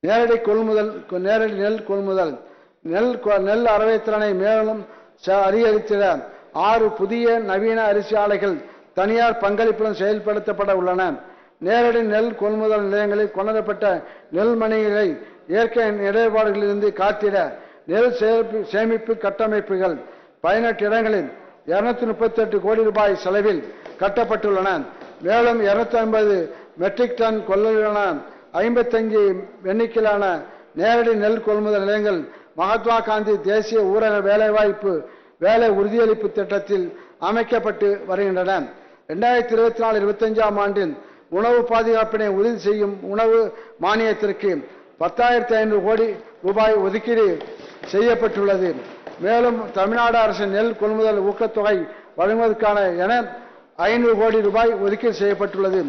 நேரடி கொள்முதல் நேரடி நெல் கொள்முதல். நெல் கொ- நெல் அறவைத்திறனை மேலும் ச- அதிகரித்திட ஆறு புதிய நவீன அரிசி ஆலைகள் தனியார் பங்களிப்புடன் செயல்படுத்தப்பட உள்ளன. நேரடி நெல் கொள்முதல் நிலையங்களில் கொணரப்பட்ட நெல் மணிகளை இயற்கை இடர்பாடுகளிலிருந்து காத்திட நெல் சேமிப்பு- சேமிப்பு கட்டமைப்புகள் பதினெட்டு இடங்களில் இருநூத்தி முப்பத்தி எட்டு கோடி ரூபாய் செலவில் கட்டப்பட்டுள்ளன. மேலும் இருநூத்தி ஐம்பது மெட்ரிக் டன் கொள்ளலான ஐம்பத்தஞ்சு எண்ணிக்கையிலான நேரடி நெல் கொள்முதல் நிலையங்கள் மகாத்மா காந்தி தேசிய ஊரக வேலைவாய்ப்பு வேலை உறுதியளிப்பு திட்டத்தில் அமைக்கப்பட்டு வருகின்றன. ரெண்டாயிரத்தி இருபத்தி நாலு இருபத்தஞ்சாம் ஆண்டில் உணவு பாதுகாப்பினை உறுதி செய்யும் உணவு மானியத்திற்கு பத்தாயிரத்தி ஐநூறு கோடி ரூபாய் ஒதுக்கீடு செய்யப்பட்டுள்ளது. மேலும் தமிழ்நாடு அரசு நெல் கொள்முதல் ஊக்கத்தொகை வழங்குவதற்கான என ஐநூறு கோடி ரூபாய் ஒதுக்கீடு செய்யப்பட்டுள்ளது.